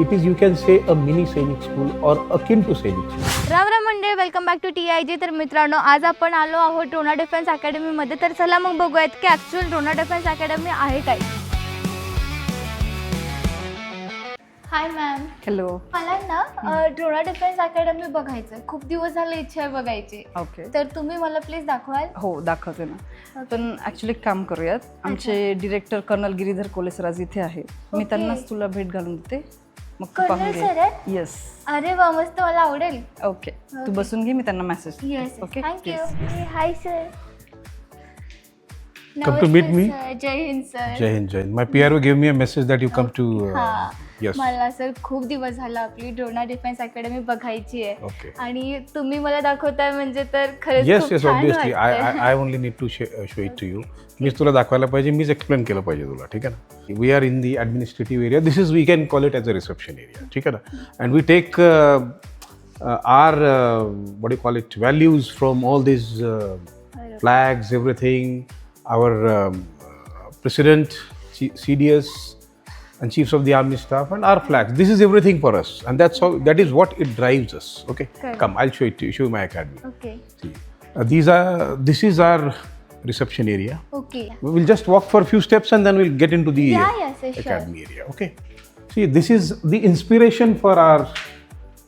it is, you can say, a mini Sainik school or akin to Sainik school. Ram Ram मंडळी welcome back to T I G तर मित्रांनो आज आपण आलो आहोत Drona defence अकॅडमीमध्ये तर चला मग बघूयात की ॲक्च्युअल ड्रोना डिफेन्स अकॅडमी आहे काय. हाय मॅम हॅलो मला ना ड्रोना डिफेन्स अकॅडमी बघायचं खूप दिवस झाले इच्छा आहे बघायची. ओके तर तुम्ही मला प्लीज दाखवाल. हो दाखवते ना. पण ॲक्च्युली एक काम करूयात. आमचे डिरेक्टर कर्नल गिरीधर कोलेसराज इथे आहे. मी. त्यांनाच तुला भेट घालून देते. मग तू कर्नल पाहून सर घे. आहेत? येस अरे वा मस्त मला आवडेल. ओके तू ओके. बसून घे मी त्यांना message yes okay thank you hi sir Come to meet me? Jai Hind sir Jai Hind, Jai Hind. My PRO gave me a message that you come to. Uh. Yes. मला sir खूप दिवस झाला आपली Drona defence academy बघायची आहे Okay. आणि तुम्ही मला दाखवताय म्हणजे तर खरंच खूप छान. I, I, वाटतंय. I only need to sh- uh, show it to you. मीच तुला दाखवायला पाहिजे मीच एक्सप्लेन केलं पाहिजे तुला ठीक आहे ना we are in the administrative area this is we can call it as a reception area ठीक आहे ना and we take are what you call it values from all this everything. Our um, uh, president, C- CDS, and chiefs of the army staff and our flags. This is everything for us, and that's how that is what it drives us. Okay, Correct. come, I'll show it to you. Show you my academy. Okay. See, uh, these are this is our reception area. Okay. We will just walk for a few steps and then we'll get into the yeah, yeah, so academy sure. area. Okay. See, this is the inspiration for our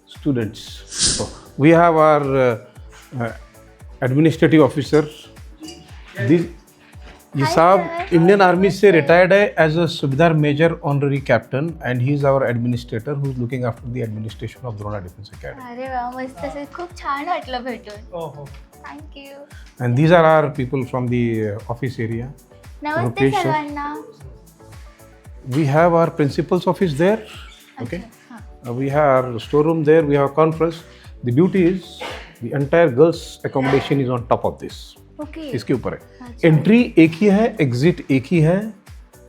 students. So we have our uh, uh, administrative officer. ये Hi, साहब sir. Indian army से retired है as a subedar major honorary captain and he is our administrator who is looking after the administration of Drona defence academy अरे वा मस्त sir खूप छान वाटलं भेटून. Oh, thank you and these are are people from the office area Namaste Rupesh sir. सर्वांना we have our principal's office there okay हां. Uh, we have our storeroom there we have a conference. The beauty is the entire girls accommodation is on top okay इसके ऊपर है. Entry एक ही है exit एक ही है।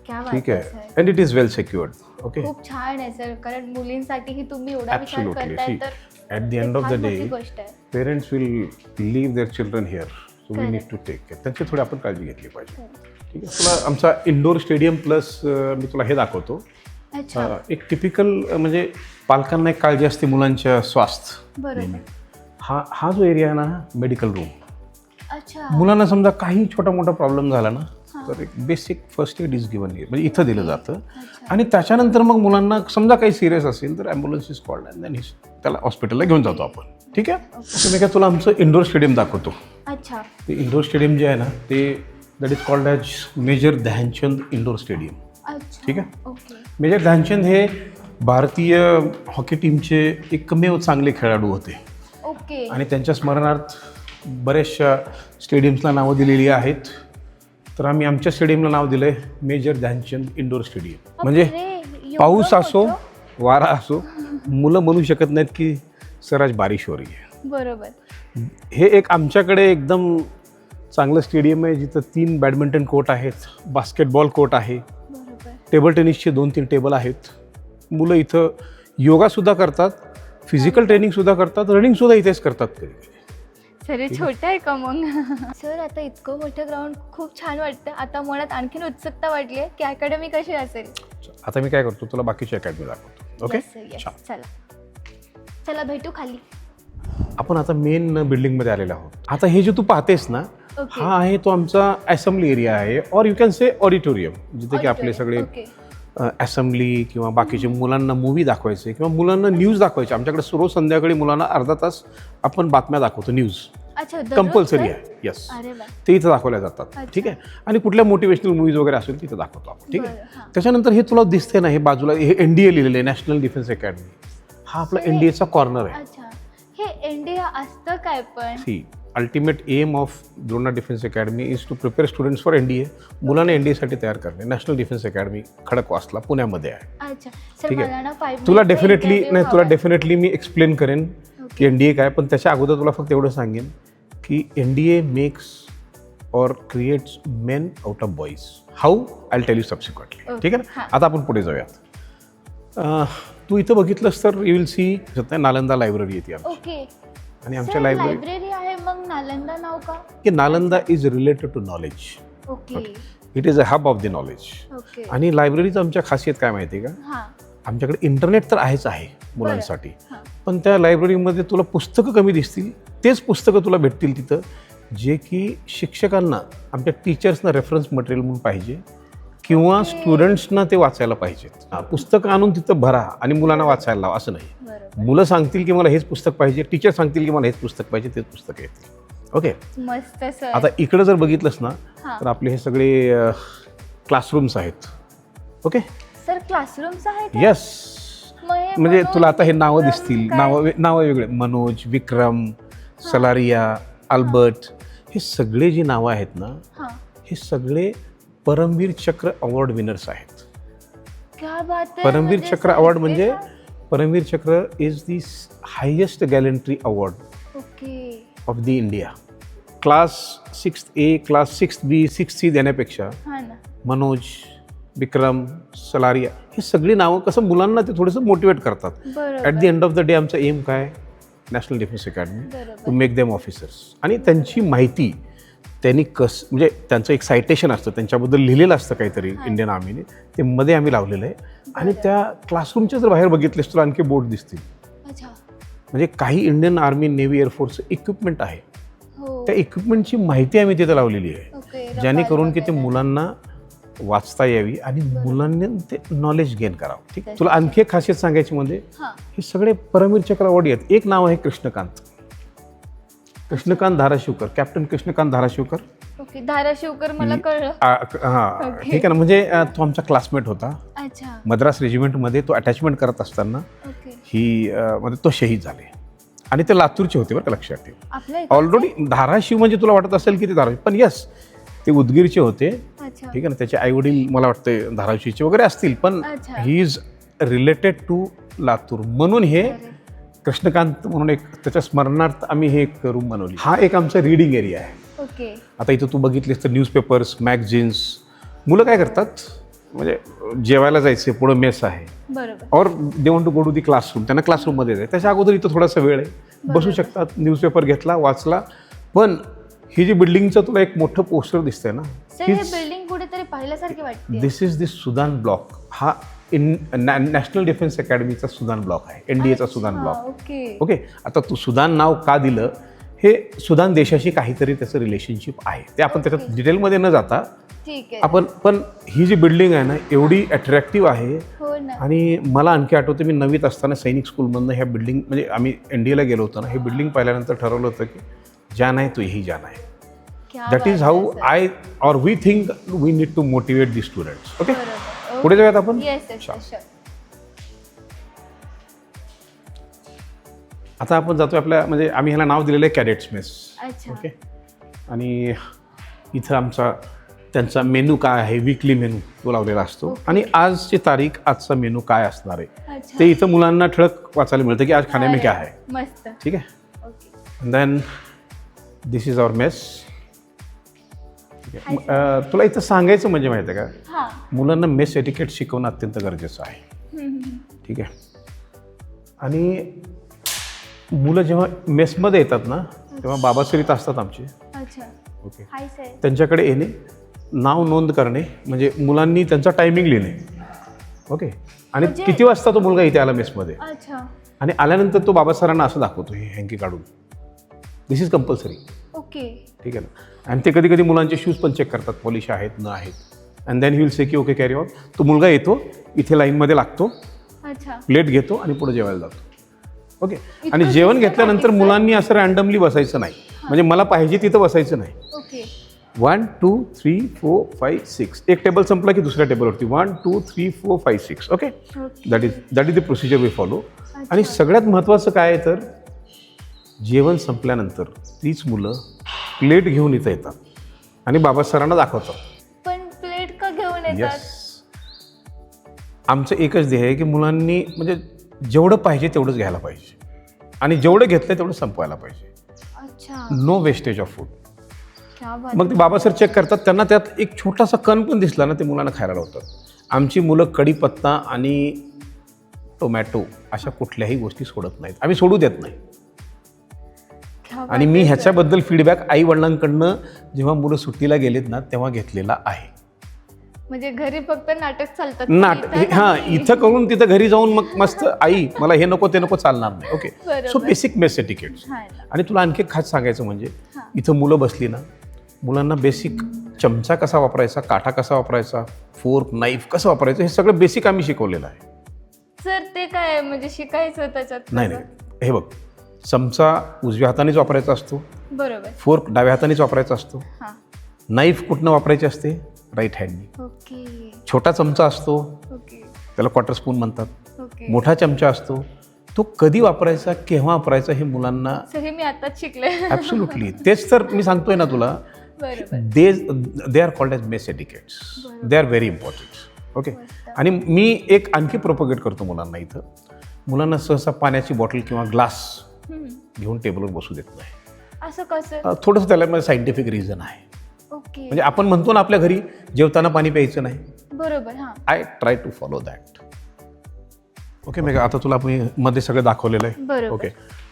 ठीक आहे है and it is well secured okay खूप छान आहे सर कारण मुलींसाठीही तुम्ही एवढा विचार. करताय तर फार the मोठी day, गोष्ट आहे. Parents will leave their children here so we. Need to take care त्यांची थोडी आपण काळजी घेतली पाहिजे. ठीक आहे? तुला आमचा इंडोर स्टेडियम प्लस मी तुला हे दाखवतो. एक टिपिकल म्हणजे पालकांना एक काळजी असते मुलांच्या स्वास्थ्य हा हा जो एरिया आहे ना मेडिकल रूम अच्छा. मुलांना समजा काही छोटा मोठा प्रॉब्लेम झाला ना तर एक basic first aid is given म्हणजे इथं दिलं जातं. आणि त्याच्यानंतर मग मुलांना समजा काही सिरियस असेल तर ambulance is called and then त्याला हॉस्पिटलला घेऊन जातो आपण. ठीक आहे? मी काय तुला आमचं इंडोर स्टेडियम दाखवतो. अच्छा. ते इंडोर स्टेडियम जे आहे ना ते that is called as major Dhyanchand indoor stadium ठीक आहे? मेजर ध्यानचंद हे भारतीय हॉकी टीमचे एकमेव चांगले खेळाडू होते. ओके आणि त्यांच्या स्मरणार्थ बऱ्याचशा स्टेडियम्सला नावं दिलेली आहेत. तर आम्ही आमच्या स्टेडियमला नाव दिलं आहे मेजर ध्यानचंद इंडोर स्टेडियम म्हणजे पाऊस असो? वारा असो मुलं म्हणू शकत नाहीत की सर आज बारिश हो रही आहे. बरोबर. हे एक आमच्याकडे एकदम चांगलं स्टेडियम आहे जिथं तीन बॅडमिंटन कोर्ट आहेत बास्केटबॉल कोर्ट आहे. टेबल टेनिसचे दोन तीन टेबल आहेत. मुलं इथं योगासुद्धा करतात फिजिकल ट्रेनिंगसुद्धा करतात रनिंगसुद्धा इथेच करतात कधी. सर हे छोटं आहे का मग? सर आता इतकं मोठं ग्राउंड खूप छान वाटतं. आता मनात आणखीन उत्सुकता वाटली आहे की अकॅडमी कशी असेल? आता मी काय करतो तुला बाकीची अकॅडमी दाखवतो. ओके चला. चला. भेटू खाली. आपण आता मेन बिल्डिंगमध्ये आलेलो आहोत. आता हे जे तू पाहतेस ना हा आहे तो आमचा असेंब्ली एरिया आहे और यू कॅन से ऑडिटोरियम जिथे की आपले सगळे ओके असेंब्ली किंवा बाकीचे मुलांना मूवी दाखवायचे किंवा मुलांना न्यूज दाखवायचे. आमच्याकडे रोज संध्याकाळी मुलांना अर्धा तास आपण बातम्या दाखवतो न्यूज कंपल्सरी? आहे. येस ते इथं दाखवल्या जातात. ठीक आहे? आणि कुठल्या मोटिवेशनल मूवीज वगैरे असेल तिथं दाखवतो आपण. ठीक आहे. त्याच्यानंतर हे तुला दिसते ना हे बाजूला हे एन डी ए लिहिलेलं आहे नॅशनल डिफेन्स अकॅडमी हा आपला एन डी एचा कॉर्नर आहे. हे इंडिया असतं काय पण? Ultimate aim of Drona defence academy is to prepare students for N D A मुलांना एन डी एसाठी तयार करणे. नॅशनल डिफेन्स अकॅडमी खडकवासला पुण्यामध्ये आहे. ठीक आहे. तुला डेफिनेटली नाही तुला डेफिनेटली मी एक्सप्लेन करेन की एन डी ए काय पण त्याच्या अगोदर तुला फक्त एवढं सांगेन की एन डी ए मेक्स और creates men out of boys how I tell you subsequently. ठीक आहे. ना? आता आपण पुढे जाऊयात. तू इथं बघितलंस तर you will see Nalanda library येते आमची. आणि आमच्या लायब्ररी मग नालंदा नाव का? की Nalanda is related to knowledge okay it is a hub of the knowledge आणि लायब्ररीचं आमच्या खासियत काय माहिती आहे का? आमच्याकडे इंटरनेट तर आहेच आहे मुलांसाठी. पण त्या लायब्ररीमध्ये तुला पुस्तकं कमी दिसतील. तेच पुस्तकं तुला भेटतील तिथं. जे की शिक्षकांना आमच्या टीचर्सना रेफरन्स मटेरियल म्हणून पाहिजे. किंवा स्टुडंट्सना ते वाचायला पाहिजेत. पुस्तकं आणून तिथं भरा आणि मुलांना वाचायला लावा असं नाही. मुलं सांगतील की मला हेच पुस्तक पाहिजे टीचर सांगतील की मला हेच पुस्तक पाहिजे तेच पुस्तक येतील ओके मस्त आता इकडं जर बघितलंस ना. तर आपले हे सगळे क्लासरूम्स आहेत. ओके सर क्लासरूम्स आहेत? यस म्हणजे तुला आता हे नावं दिसतील? नावं नावं वेगळे. मनोज विक्रम सलारिया अल्बर्ट हे सगळे जी नावं आहेत ना हे सगळे परमवीर चक्र अवॉर्ड विनर्स आहेत. परमवीर चक्र अवॉर्ड म्हणजे. Paramvir Chakra is the highest gallantry award of the India class six A class six B six C देण्यापेक्षा मनोज विक्रम सलारिया हे सगळी नावं कसं मुलांना ते थोडंसं मोटिवेट करतात. At the end of the day आमचा एम काय? National defence academy to make them officers आणि त्यांची माहिती त्यांनी कस म्हणजे त्यांचं एक सायटेशन असतं. त्यांच्याबद्दल लिहिलेलं असतं काहीतरी इंडियन आर्मीने ते मध्ये आम्ही लावलेलं आहे. आणि त्या क्लासरूमच्या जर बाहेर बघितलेस तुला आणखी बोर्ड दिसतील. म्हणजे काही Indian army navy air force equipment आहे. हो. त्या इक्विपमेंटची माहिती आम्ही तिथे लावलेली आहे. ओके ज्याने करून की ते. मुलांना वाचता यावी आणि मुलांनी ते नॉलेज गेन करावं. ठीक? तुला आणखी एक खासियत सांगायची म्हणजे हां. सगळे परमवीर चक्र अवॉर्ड आहेत. एक नाव आहे कृष्णकांत. कृष्णकांत धाराशिवकर कॅप्टन कृष्णकांत धाराशिवकर. ओके धाराशिवकर मला कळलं. आ, क- हा Okay. ठीक आहे ना म्हणजे अ, तो आमचा क्लासमेट होता. अच्छा. मद्रास रेजिमेंटमध्ये तो अटॅचमेंट करत असताना ओके. ही अ, म्हणजे तो शहीद झाले. आणि ते लातूरचे होते बरं का लक्षात ठेव. आपल्या इकडचे? ऑलरेडी धाराशिव म्हणजे तुला वाटत असेल की ते धाराशिव पण यस ते उदगीरचे होते. अच्छा. ठीक आहे ना त्याचे आईवडील मला वाटते धाराशिवचे वगैरे असतील पण अच्छा. He is related to Latur. म्हणून हे अरे. कृष्णकांत म्हणून एक त्याच्या स्मरणार्थ आम्ही हे एक रूम बनवली. हा एक आमचा रिडिंग एरिया आहे. ओके. आता इथं तू बघितलीस तर न्यूजपेपर्स मॅगझिन्स मुलं काय करतात? म्हणजे जेवायला जायचे पुढं मेस आहे. बरोबर. और they want to go to the classroom त्यांना क्लासरूममध्ये जायचं. त्याच्या अगोदर इथं थोडासा वेळ आहे. बसू शकतात न्यूजपेपर घेतला वाचला. पण ही जी बिल्डिंगचं तुला एक मोठं पोस्टर दिसतंय ना बिल्डिंग कुठेतरी पाहिल्यासारखी वाटते this is this Sudan block हा इन नॅशनल डिफेन्स अकॅडमीचा सुदान ब्लॉक आहे. एन डी एचा सुदान ब्लॉक ओके ओके आता तू सुदान नाव का दिलं? हे सुदान देशाशी काहीतरी त्याचं रिलेशनशिप आहे. ते आपण त्याच्यात डिटेलमध्ये न जाता ठीक आहे. आपण पण ही जी बिल्डिंग आहे ना एवढी अट्रॅक्टिव्ह आहे. हो ना. आणि मला आणखी आठवतं मी नवीत असताना सैनिक स्कूलमधनं ह्या बिल्डिंग म्हणजे आम्ही एन डी एला गेलो होतो ना हे बिल्डिंग पाहिल्यानंतर ठरवलं होतं की जान आहे तो यही जान आहे क्या दॅट बात इज आहे, how sir. I or we think we need to motivate the students okay बरोबर. पुढे जाऊयात आपण? येस येस आता आपण जातो आपल्या म्हणजे आम्ही ह्याला नाव दिलेलं आहे कॅडेट्स मेस अच्छा. ओके आणि इथं आमचा त्यांचा मेनू काय आहे? वीकली मेनू तो लावलेला असतो. आणि आजची तारीख आजचा मेनू काय असणार आहे? अच्छा. ते इथं मुलांना ठळक वाचायला मिळतं की आज खाणे में अरे, क्या है मस्त. ठीक आहे? Then this is our mess तुला इथं सांगायचं म्हणजे माहिती आहे का? हां. मुलांना मेस एटिकेट शिकवणं अत्यंत गरजेचं आहे. ठीक आहे? आणि मुलं जेव्हा मेसमध्ये येतात ना तेव्हा बाबासरीत असतात आमचे. अच्छा. ओके. Hi sir. त्यांच्याकडे येणे नाव नोंद करणे म्हणजे मुलांनी त्यांचा टायमिंग लिहिणे. ओके? आणि म्हणजे- किती वाजता तो मुलगा इथे आला मेसमध्ये? अच्छा. आणि आल्यानंतर तो बाबासरांना असं दाखवतो हे हँकी काढून. This is compulsory okay. ठीक आहे ना? आणि ते कधी कधी मुलांचे शूज पण चेक करतात पॉलिश आहेत न आहेत. And then he will say की ओके कॅरी ऑन तो मुलगा येतो इथे लाईनमध्ये लागतो अच्छा. प्लेट घेतो आणि पुढे जेवायला जातो. ओके आणि जेवण घेतल्यानंतर? मुलांनी असं रँडमली बसायचं नाही. म्हणजे मला पाहिजे तिथं बसायचं नाही. Okay. One two three four five six एक टेबल संपला की दुसऱ्या टेबलवरती one two three four five six okay okay that is that is the procedure we follow आणि सगळ्यात महत्त्वाचं काय आहे तर जेवण संपल्यानंतर तीच मुलं प्लेट घेऊन इथं येतात. आणि बाबासरांना दाखवतात. पण प्लेट का घेऊन येतात? येस आमचं एकच ध्येय आहे की मुलांनी म्हणजे जेवढं पाहिजे तेवढंच घ्यायला पाहिजे. आणि जेवढं घेतलं तेवढं संपवायला पाहिजे. अच्छा. नो वेस्टेज ऑफ फूड क्या बात मग ते बाबासर चेक करतात त्यांना त्यात एक छोटासा कण पण दिसला ना ते मुलांना खायला लावतात. आमची मुलं कढीपत्ता आणि टोमॅटो अशा कुठल्याही गोष्टी सोडत नाहीत. आम्ही सोडू देत नाही. आणि मी ह्याच्याबद्दल फीडबॅक आई वडिलांकडनं जेव्हा मुलं सुट्टीला गेलेत ना तेव्हा घेतलेला आहे. म्हणजे घरी फक्त नाटक चालतात नाट हां. इथं करून तिथं घरी जाऊन मग मस्त आई मला हे नको ते नको चालणार नाही. Okay. So basic mess tickets ना. आणि तुला आणखी खास सांगायचं म्हणजे. इथं मुलं बसली ना मुलांना बेसिक चमचा कसा वापरायचा काठा कसा वापरायचा फोर्क नाईफ कसं वापरायचं हे सगळं बेसिक आम्ही शिकवलेलं आहे. सर ते काय म्हणजे शिकायचं त्याच्यात नाही नाही. हे बघ चमचा उजव्या हातानेच वापरायचा असतो. बरोबर. फोर्क डाव्या हातानेच वापरायचा असतो. हा. नाईफ कुठनं वापरायची असते? राईट हँडनी. ओके. छोटा चमचा असतो. ओके. त्याला क्वार्टर स्पून म्हणतात. ओके. मोठा चमचा असतो. तो कधी वापरायचा केव्हा वापरायचा हे मुलांना सर हे मी आताच शिकले. ॲब्सोल्युटली तेच तर मी सांगतोय ना तुला. बरोबर. They they are called as mess etiquettes they are very important okay आणि मी एक आणखी प्रोपोगेट करतो मुलांना इथं. मुलांना सहसा पाण्याची बॉटल किंवा ग्लास. घेऊन टेबलवर बसू देत नाही. असं कसं? थोडंसं त्याला माझं सायंटिफिक रिझन आहे. ओके. म्हणजे आपण म्हणतो ना आपल्या घरी जेवताना पाणी प्यायचं नाही. बरोबर हा. I try to follow that okay Megha आता तुला मी मध्ये सगळं दाखवलेलं आहे. बरोबर. ओके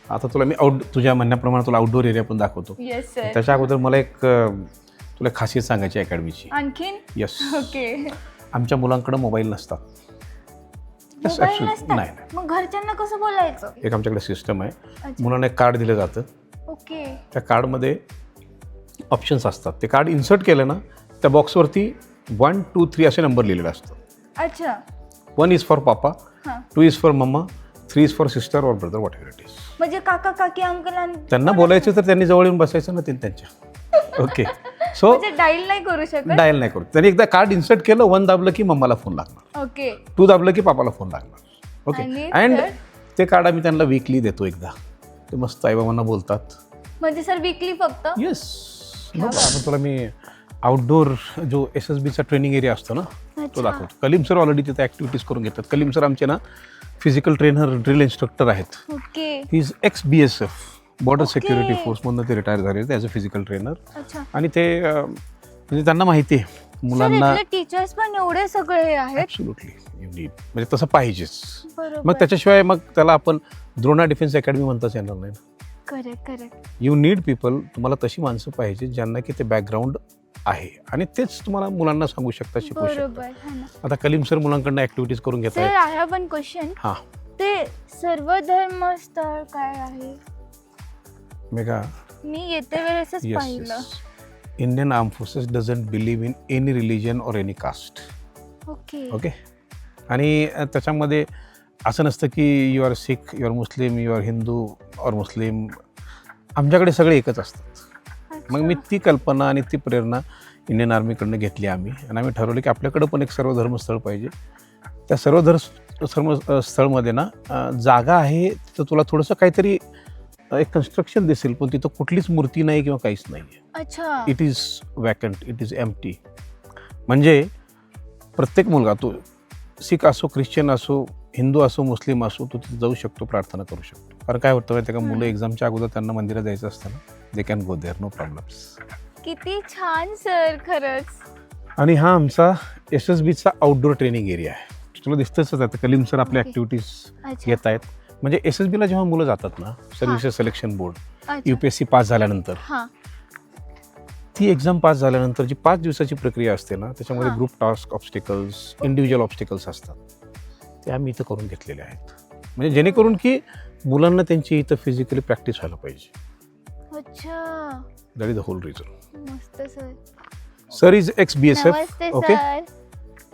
आता तुला मी आउट तुझ्या म्हणण्याप्रमाणे तुला आउटडोर एरिया पण दाखवतो. येस सर त्याच्या अगोदर मला एक तुला खासियत सांगायची अकॅडमीची आणखीन? येस ओके आमच्या मुलांकडे मोबाईल नसतात. Mobile absolutely. नसतात. नाही नाही. मग घरच्यांना कसं बोलायचं? एक आमच्याकडे सिस्टम आहे. अच्छा. मुलांना एक कार्ड दिलं जातं. ओके. त्या कार्डमध्ये ऑप्शन्स असतात. ते कार्ड इन्सर्ट केलं ना त्या बॉक्सवरती वन टू थ्री असे नंबर लिहिलेले असतात. अच्छा. वन इज फॉर पापा हा. Two is for mamma three is for sister और brother whatever it is म्हणजे काका काकी अंकल त्यांना बोलायचं तर त्यांनी जवळ येऊन बसायचं ना ते त्यांच्या. ओके सो म्हणजे डाईल नाही करू शकत? डायल नाही करू. त्यांनी एकदा कार्ड इन्सर्ट केलं वन दाबलं की मम्माला फोन लागणार. ओके टू दाबलं की पापाला फोन लागणार. Okay and? ते कार्ड आम्ही त्यांना वीकली देतो एकदा. ते मस्त आईबाबांना बोलतात. म्हणजे सर विकली फक्त? येस तुला मी आउटडोर जो एस एस बीचा ट्रेनिंग एरिया असतो ना तो. दाखवतो. कलीम सर ऑलरेडी तिथे ॲक्टिव्हिटीज करून घेतात. कलीम सर आमचे ना फिजिकल ट्रेनर ड्रिल इन्स्ट्रक्टर आहेत. Okay he is ex B S F border. Security फोर्समधनं ते रिटायर झाले ॲज अ फिजिकल ट्रेनर अच्छा. आणि ते अं, म्हणजे त्यांना माहिती आहे. मुलांना टीचर्स पण एवढे सगळे आहेत? ॲब्सोल्युटली म्हणजे तसं पाहिजेच. बरोबर. मग त्याच्याशिवाय मग त्याला आपण द्रोणा डिफेन्स अकॅडमी म्हणताच येणार नाही ना. Correct correct you need people तुम्हाला तशी माणसं पाहिजे ज्यांना की ते बॅकग्राऊंड आहे. आणि तेच तुम्हाला मुलांना सांगू शकता शिकवू शकता. बरोबर हा ना. आता कलीम सर मुलांकडनं ऍक्टिव्हिटीज करून घेत सर आहेत आय हॅव वन क्वेश्चन हां. ते सर्व धर्म स्थळ काय आहे? मेघा मी येते वेळेसच येस पाहिलं. Indian arm forces doesn't believe in any religion और एनी कास्ट ओके ओके आणि त्याच्यामध्ये असं नसतं की you are Sikh you are Muslim you are Hindu और मुस्लिम आमच्याकडे सगळे एकच असतात. मग मी ती कल्पना आणि ती प्रेरणा इंडियन आर्मीकडनं घेतली आम्ही. आणि आम्ही ठरवलं की आपल्याकडं पण एक सर्वधर्म स्थळ पाहिजे. त्या सर्वधर्म सर्व स्थळमध्ये ना अ, जागा आहे तिथं तुला थोडंसं काहीतरी एक कन्स्ट्रक्शन दिसेल पण तिथं कुठलीच मूर्ती नाही किंवा काहीच नाही आहे अच्छा. It is vacant it is empty म्हणजे प्रत्येक मुलगा तो सिख असो ख्रिश्चन असो हिंदू असो मुस्लिम असो तो तिथे जाऊ शकतो प्रार्थना करू शकतो. कारण काय होतं माहिती आहे का मुलं एक्झामच्या अगोदर त्यांना मंदिरात जायचं असतं ना they can go there no problems किती छान सर खरंच. आणि हा आमचा एस एस बीचा आउटडोर ट्रेनिंग एरिया आहे. तुला दिसतंच आता कलीम सर आपल्या अच्छा. घेत आहेत म्हणजे एस एस बीला जेव्हा मुलं जातात ना services selection board U P S C pass झाल्यानंतर. ती एक्झाम पास झाल्यानंतर जी पाच दिवसाची प्रक्रिया असते ना त्याच्यामध्ये. Group task obstacles individual obstacles असतात. ते आम्ही इथं करून घेतलेले आहेत. म्हणजे जेणेकरून की मुलांना त्यांची इथं फिजिकली प्रॅक्टिस व्हायला पाहिजे. अच्छा. That is the whole reason मस्त sir. Sir is ex B S F okay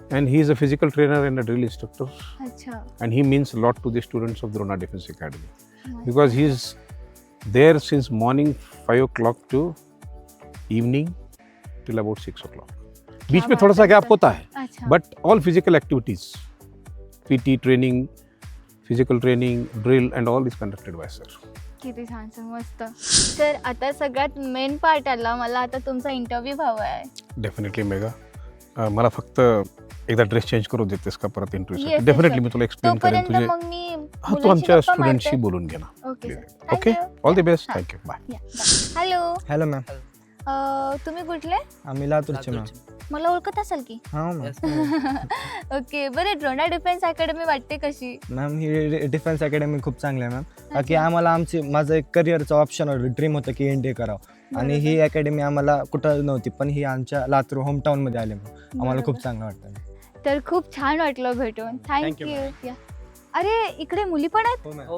sir and he is a physical trainer and a drill instructor अच्छा and he means lot to the students of Drona defence academy मस्त. Because he is there since morning five o'clock to evening till about six o'clock बीच में बात थोड़ा सा है, gap sir. होता है अच्छा। but all physical activities pt training physical training drill and all is conducted by sir. किती छान सर मस्त. सर आता सगळ्यात मेन पार्ट आला. मला आता तुमचा इंटरव्ह्यू हवा आहे डेफिनेटली मेगा मला फक्त एकदा ड्रेस चेंज करू देतेस का परत Yes, interview yes, definitely sir. मी तुला एक्सप्लेन करेन तोपर्यंत तुझे मग मी हा तू आमच्या स्टुडंटशी. बोलून घे ना. ओके ऑल द बेस्ट हा. Thank you bye hello hello ma'am तुम्ही कुठले? आम्ही लातूरचे मॅम मला ओळखत असाल की? हां मॅम ओके बरं ड्रोना डिफेन्स अकॅडमी वाटते कशी? मॅम ही डिफेन्स अकॅडमी खूप चांगली आहे मॅम का की अच्छा. आम्हाला आमची माझं एक करिअरचं ऑप्शन ड्रीम होतं की एन डी ए करावं. आणि ही अकॅडमी आम्हाला कुठं नव्हती पण ही आमच्या लातूर होमटाऊनमध्ये आली आम्हाला खूप चांगलं वाटतं तर खूप छान वाटलं भेटून. Thank you, थँक्यू अरे इकडे मुली पण आहेत? हो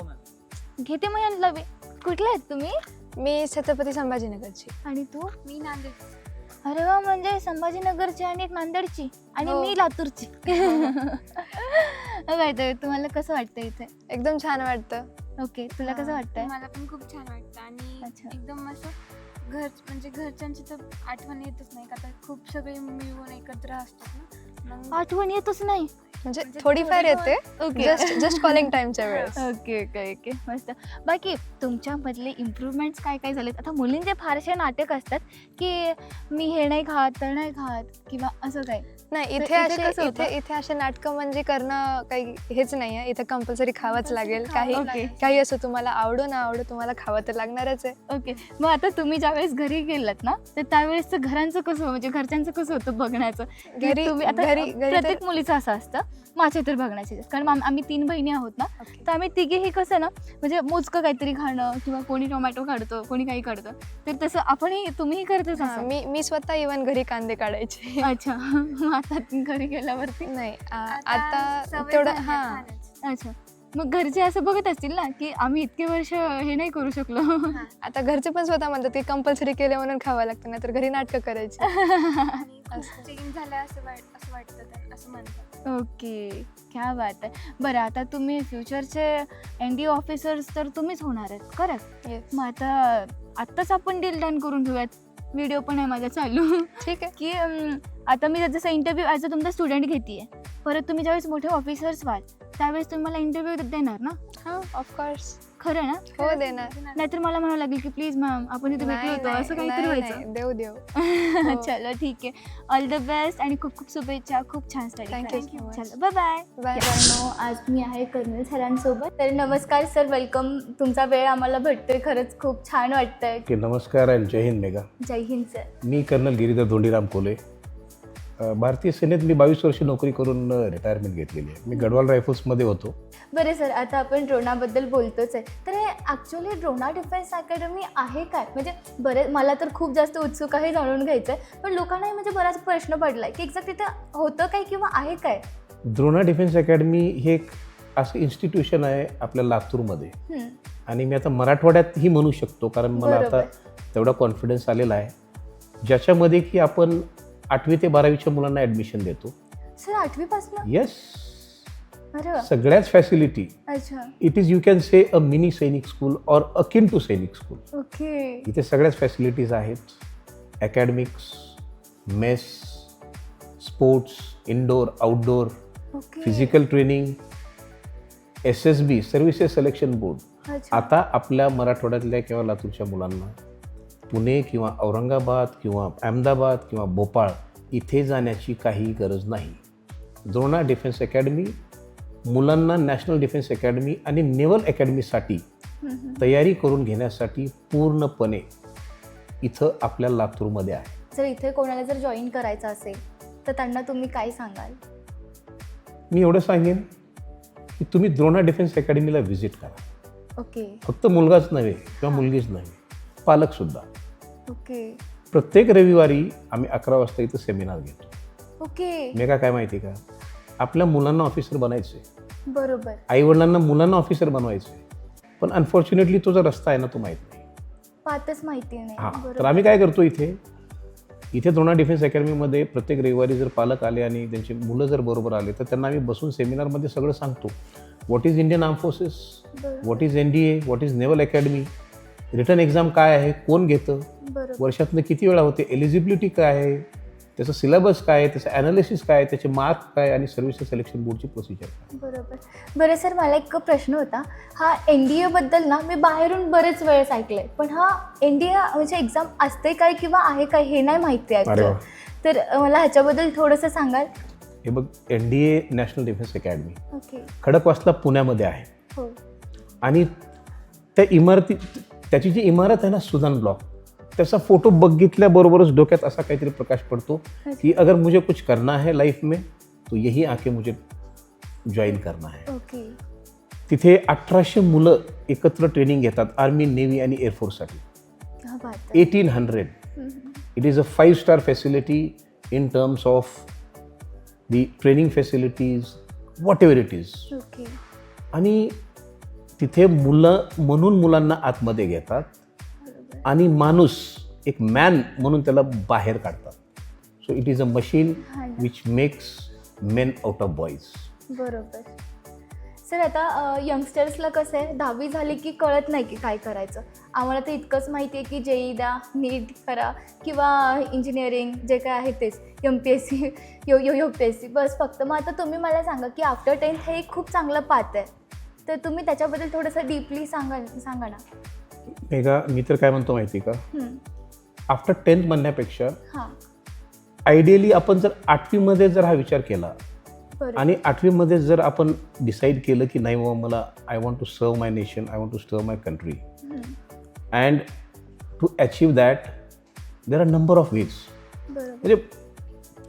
घेते मग यांना बी. कुठल्या आहेत तुम्ही? मी छत्रपती संभाजीनगरची. आणि तू? मी नांदेड. अरे वा म्हणजे संभाजीनगरची आणि एक नांदेडची. आणि हो. मी लातूरची. काय तर तुम्हाला कसं वाटतं इथे? एकदम छान वाटतं. ओके तुला कसं वाटतंय? मला पण खूप छान वाटतं. आणि अच्छा. एकदम असं घर म्हणजे घरच्यांची तर आठवण येतच नाही का? आता खूप सगळे मिळून एकत्र असतात ना? मग आठवण येतच नाही. म्हणजे म्हणजे थोडीफार थोडी येते. ओके जस्ट जस्ट कॉलिंग टाइमच्या वेळेस. ओके ओके ओके मस्त. बाकी तुमच्यामधले इम्प्रूव्हमेंट्स काय काय झालेत? आता मुलींचे फारसे नाटक असतात की मी हे नाही खात तर नाही खात किंवा असं काय? नाही इथे इथे असे? इथे इथे असे नाटकं म्हणजे करणं काही हेच नाही आहे. इथे कंपल्सरी खावंच लागेल. काही काही असो तुम्हाला आवडो ना आवडो तुम्हाला खावं तर लागणारच आहे. ओके मग आता तुम्ही ज्यावेळेस घरी गेलात ना तर त्यावेळेस घरांचं कसं म्हणजे घरच्यांचं कसं होतं बघण्याचं? घरी तुम्ही आता घरी घरी प्रत्येक मुलीचं असं असतं माझ्या तर बघण्याचे कारण आम- आम्ही तीन बहिणी आहोत ना. तर आम्ही तिघेही कसं ना म्हणजे मोजकं काहीतरी खाणं किंवा कोणी टोमॅटो काढतो कोणी काही काढतं. तर तसं आपणही तुम्हीही करतच मी मी स्वतः इवन घरी कांदे काढायचे. अच्छा. आता घरी गेल्यावरती. नाही आ- आता आता सवय तेवढं झाली हा. खाण्याची. अच्छा. मग घरचे असं बघत असतील ना की आम्ही इतके वर्ष हे नाही करू शकलो. आता घरचे पण स्वतः म्हणतात की कंपल्सरी केले म्हणून खावं लागतं नाही तर घरी नाटकं करायची. आणि खूप चेंज झालं असं वाट असं वाटतं त्यांना, असं म्हणतात. ओके. क्या बात आहे. बरं आता तुम्ही फ्युचरचे एन डी ऑफिसर्स तर तुम्हीच होणार आहेत करेक्ट Yes. मग आता आत्ताच आपण डील डन करून घेऊयात. व्हिडिओ पण आहे माझा चालू. ठीक आहे. की अम, आता मी जसं इंटरव्ह्यू ॲज अ तुमचा स्टुडंट घेते परत तुम्ही ज्यावेळेस मोठे ऑफिसर्स व्हाल त्यावेळेस तुम्ही मला इंटरव्ह्यू देणार ना? हा ऑफकोर्स खरं ना? हो देणार. नाहीतर मला म्हणावं लागेल की प्लीज मॅम आपण इथे भेटलो होतो. असं नाही, काहीतरी व्हायचं. देऊ देऊ. हो. चलो ठीक आहे. ऑल द बेस्ट आणि खूप खूप शुभेच्छा. खूप छान स्टडी. चलो बाय बाय आज मी आहे कर्नल सरांसोबत. तर नमस्कार सर वेलकम तुमचा वेळ आम्हाला भेटतोय. खरंच खूप छान वाटतंय. की नमस्कार जय हिंद मेगा जय हिंद सर मी कर्नल गिरीधर धोंडीराम कोले. भारतीय सेनेत मी बावीस वर्ष नोकरी करून रिटायरमेंट घेतलेली आहे. मी गडवाल रायफल्समध्ये होतो. बरं सर आता आपण ड्रोनाबद्दल बोलतोच आहे. तर हे ॲक्च्युली ड्रोना डिफेन्स अकॅडमी आहे काय? म्हणजे बरे मला तर खूप जास्त उत्सुक आहे जाणून घ्यायचं आहे पण लोकांनाही म्हणजे बराच प्रश्न पडला आहे की एक्झॅक्ट तिथं होतं काय किंवा आहे काय? द्रोणा डिफेन्स अकॅडमी हे एक असं इन्स्टिट्यूशन आहे आपल्या लातूरमध्ये. आणि मी आता मराठवाड्यातही म्हणू शकतो कारण मला आता. तेवढा कॉन्फिडन्स आलेला आहे. ज्याच्यामध्ये की आपण आठवी ते बारावीच्या मुलांना ॲडमिशन देतो. सर आठवीपासून? येस अरे सगळ्याच फॅसिलिटी अच्छा. It is you can say a mini Sainik school और akin to Sainik school okay इथे सगळ्याच फॅसिलिटीज आहेत. Academics mess sports indoor outdoor physical training S S B services selection board आता आपल्या मराठवाड्यातल्या किंवा लातूरच्या मुलांना पुणे किंवा औरंगाबाद किंवा अहमदाबाद किंवा भोपाळ इथे जाण्याची काही गरज नाही. द्रोणा डिफेन्स अकॅडमी मुलांना नॅशनल डिफेन्स अकॅडमी आणि नेव्हल अकॅडमीसाठी. तयारी करून घेण्यासाठी पूर्णपणे इथं आपल्या लातूरमध्ये आहे. जर इथे कोणाला जर जॉईन करायचं असेल तर त्यांना तुम्ही काय सांगाल? मी एवढं सांगेन की तुम्ही द्रोणा डिफेन्स अकॅडमीला व्हिजिट करा. ओके फक्त मुलगाच नव्हे किंवा मुलगीच नव्हे. पालकसुद्धा ओके. प्रत्येक रविवारी आम्ही अकरा वाजता इथं सेमिनार घेतो. ओके. मेगा काय माहिती का? आपल्या मुलांना ऑफिसर बनायचे बरोबर. आईवडिलांना मुलांना ऑफिसर बनवायचे पण अनफॉर्च्युनेटली तो जो रस्ता आहे ना तो माहीत नाही. पातच माहिती नाही. हां तर आम्ही काय करतो इथे? इथे द्रोणा डिफेन्स अकॅडमीमध्ये प्रत्येक रविवारी जर पालक आले आणि त्यांची मुलं जर बरोबर आले तर त्यांना आम्ही बसून सेमिनारमध्ये सगळं सांगतो. What is Indian arm forces what is N D A what is naval academy written exam काय आहे? कोण घेतं? वर्षातनं किती वेळा होते? एलिजिबिलिटी काय आहे? त्याचं सिलेबस काय आहे? त्याचं ॲनालिसिस काय आहे? त्याचे मार्क काय आणि सर्व्हिसेस सिलेक्शन बोर्डची प्रोसिजर बरोबर. बरं सर मला एक प्रश्न होता. हा एन डी एबद्दल ना मी बाहेरून बरेच वेळेस ऐकलंय. पण हा एन डी ए म्हणजे एक्झाम असते काय किंवा आहे काय हे नाही माहिती आहे. तर मला ह्याच्याबद्दल थोडंसं सांगाल? हे बघ N D A national defence academy Khadakwasla पुण्यामध्ये आहे. हो. आणि त्या इमारती त्याची जी इमारत आहे ना सुदान ब्लॉक त्याचा फोटो बघितल्याबरोबरच डोक्यात असा काहीतरी प्रकाश पडतो की अगर मुझे कुछ करना है लाइफ में तो यही आके मुझे जॉईन करना है. ओके तिथे अठराशे मुलं एकत्र ट्रेनिंग घेतात आर्मी नेव्ही आणि एअरफोर्ससाठी eighteen hundred. It is a five star facility in terms of the training facilities, whatever it is. Okay आणि तिथे मुलं म्हणून मुलांना आतमध्ये घेतात आणि माणूस एक मॅन म्हणून त्याला बाहेर काढतात. So it is a machine. Which makes men out of boys बरोबर. सर आता यंगस्टर्सला कसं आहे? दहावी झाली की कळत नाही की काय करायचं. आम्हाला तर इतकंच माहिती आहे की जेई द्या नीट करा किंवा इंजिनिअरिंग जे काय आहे तेच. एम पी एस सी यो यो यू पी एस सी बस फक्त मग आता तुम्ही मला सांगा की आफ्टर टेन्थ हे एक खूप चांगलं पाथ आहे. तर तुम्ही त्याच्याबद्दल थोडंसं डीपली सांगा सांगा ना. मेघा मी तर काय म्हणतो माहिती का? हम्म. आफ्टर टेन्थ म्हणण्यापेक्षा हां. आयडियली आपण जर आठवीमध्ये जर हा विचार केला बरोबर. आणि आठवीमध्ये जर आपण डिसाईड केलं की नाही बाबा मला I want to serve my nation I want to serve my country hmm. And to achieve that there are number of ways बरोबर. म्हणजे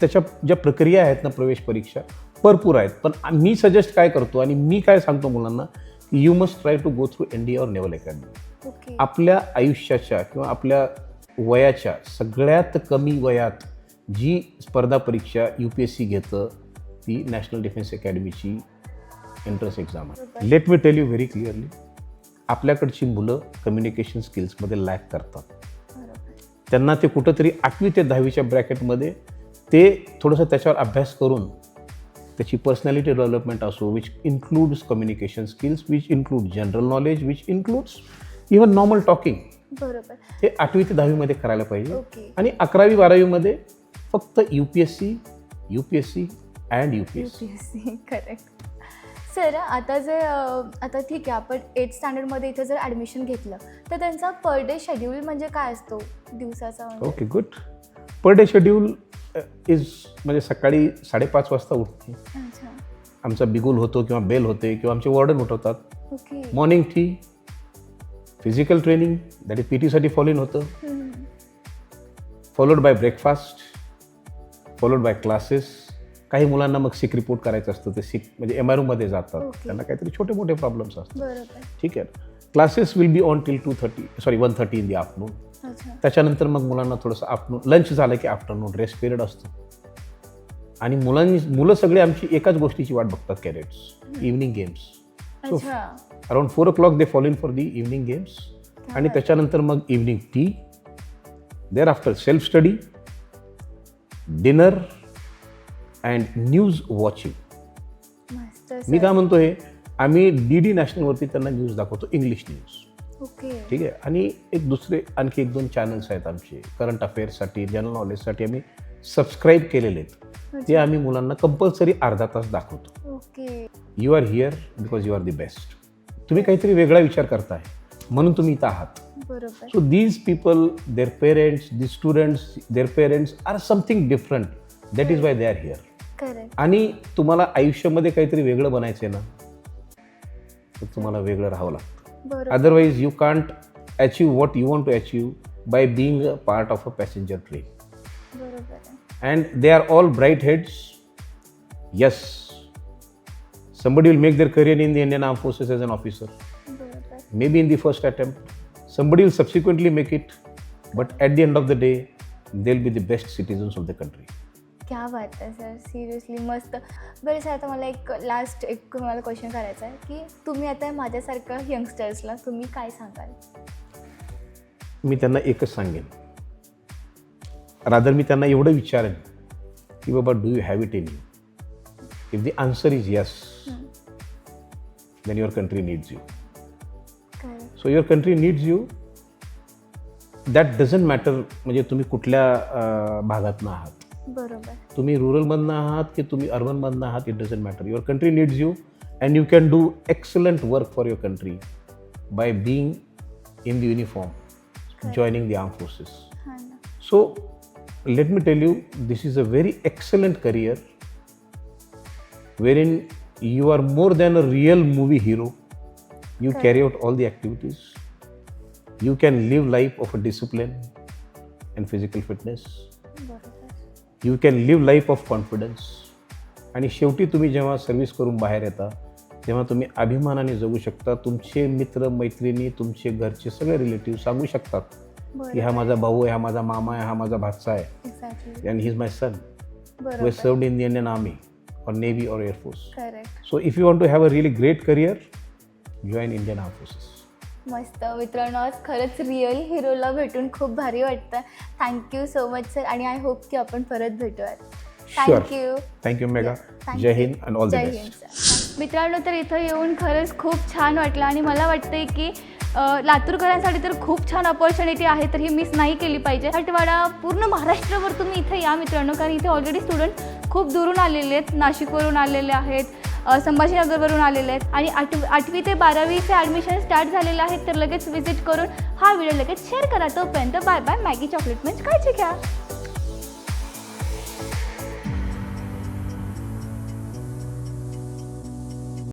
त्याच्या ज्या प्रक्रिया आहेत ना प्रवेश परीक्षा भरपूर आहेत. पण मी सजेस्ट काय करतो आणि मी काय सांगतो मुलांना you must try to go through N D or naval academy आपल्या आयुष्याच्या किंवा आपल्या वयाच्या सगळ्यात कमी वयात जी स्पर्धा परीक्षा यू पी एस सी घेतं ती नॅशनल डिफेन्स अकॅडमीची एंट्रन्स एक्झाम आहे. Let me tell you very clearly आपल्याकडची मुलं कम्युनिकेशन स्किल्समध्ये लॅक करतात. त्यांना ते कुठंतरी आठवी ते दहावीच्या ब्रॅकेटमध्ये ते थोडंसं त्याच्यावर अभ्यास करून त्याची पर्सनॅलिटी डेव्हलपमेंट असो which includes communication skills which include general knowledge which includes even normal talking बरोबर. हे आठवी ते दहावीमध्ये करायला पाहिजे. ओके. आणि अकरावी बारावीमध्ये फक्त U P S C U P S C and U P S C correct sir आता जे आता ठीक आहे आपण एट स्टँडर्डमध्ये इथे जर ॲडमिशन घेतलं तर त्यांचा पर डे शेड्यूल म्हणजे काय असतो दिवसाचा? Okay good per day schedule is म्हणजे सकाळी साडेपाच वाजता उठते. आमचा बिगुल होतो किंवा बेल होते किंवा आमचे warden उठवतात. Morning tea physical training that is P टीसाठी फॉलो इन होतं. Followed by breakfast followed by classes काही मुलांना मग सिक रिपोर्ट करायचं असतं ते सिक म्हणजे एम आरमध्ये जातात. त्यांना काहीतरी छोटे मोठे प्रॉब्लेम्स असतात. ठीक आहे. Classes will be on till two thirty sorry one thirty in the afternoon त्याच्यानंतर मग मुलांना थोडंसं आफ्टरनून लंच झालं की आफ्टरनून रेस्ट पिरियड असतो. आणि मुलांनी मुलं सगळे आमची एकाच गोष्टीची वाट बघतात cadets evening games so around four o'clock they fall in for the evening games आणि. त्याच्यानंतर मग evening tea thereafter self study dinner and news watching मी. काय म्हणतो हे आम्ही डी डी नॅशनलवरती त्यांना न्यूज दाखवतो इंग्लिश न्यूज ओके. ठीक आहे. आणि एक दुसरे आणखी एक दोन चॅनल्स आहेत आमचे करंट अफेअर्ससाठी जनरल नॉलेजसाठी आम्ही सबस्क्राईब केलेले आहेत. ते आम्ही मुलांना कंपल्सरी अर्धा तास दाखवतो. Okay. You are here because you are the best तुम्ही काहीतरी वेगळा विचार करताय. म्हणून तुम्ही इथं आहात. बरोबर. So these people their parents the students their parents are something different that is why they are here आणि तुम्हाला आयुष्यामध्ये काहीतरी वेगळं बनायचं आहे ना तर तुम्हाला वेगळं राहावं लागतं. Otherwise, you can't achieve what you want to achieve by being a part of a passenger train. And they are all bright heads. Yes. Somebody will make their career in the Indian Armed Forces as an officer. Maybe in the first attempt. Somebody will subsequently make it. But at the end of the day, they'll be the best citizens of the country. क्या बात आहे sir seriously मस्त. बरं sir आता मला एक last एक मला क्वेश्चन करायचा आहे की तुम्ही आता माझ्यासारखं यंगस्टर्सला तुम्ही काय सांगाल? मी त्यांना एकच सांगेन. रादर मी त्यांना एवढं विचारेन की बाबा do you have it in you if the answer is yes then your country needs you so your country needs you that doesn't matter म्हणजे तुम्ही कुठल्या भागातनं आहात. बरोबर तुम्ही रुरलमधनं आहात की तुम्ही अर्बनमधनं आहात it doesn't matter your country needs you and you can do excellent work for your country by being in the uniform joining the arm forces हां ना So, let me tell you, this is a very excellent career wherein you are more than a real movie hero. You Correct. carry out all the activities. You can live life of a discipline and physical fitness. बरोबर you can live life of confidence आणि शेवटी तुम्ही जेव्हा service करून बाहेर येता तेव्हा तुम्ही अभिमानाने जगू शकता तुमचे मित्र मैत्रिणी तुमचे घरचे सगळे रिलेटिव्ह सांगू शकतात की हा माझा भाऊ आहे हा माझा मामा आहे हा माझा भाचा आहे. And he is my son बरोबर. has served in the Indian Army or Navy or Air Force. Correct So if you want to have a really great career, मस्त मित्रांनो आज खरंच रिअल हिरोला भेटून खूप भारी वाटतं thank you so much sir आणि आय होप की आपण परत भेटूयात. Thank you Jai you. Hind and all the जय. हिंद sir. मित्रांनो तर इथं येऊन खरंच खूप छान वाटलं आणि मला वाटतंय की लातूरकरांसाठी तर खूप छान ऑपॉर्च्युनिटी आहे तर ही मिस नाही केली पाहिजे. हटवाडा पूर्ण महाराष्ट्रभर तुम्ही इथे या मित्रांनो कारण इथे ऑलरेडी स्टुडंट खूप दुरून आलेले आहेत. नाशिकवरून आलेले आहेत संभाजीनगरवरून आलेले आहेत. आणि आठ आठवी ते बारावीचे ॲडमिशन स्टार्ट झालेले आहेत तर लगेच व्हिजिट करून हा व्हिडिओ लगेच शेअर करा. तोपर्यंत बाय बाय मॅगी चॉकलेट म्हणजे काळजी घ्या.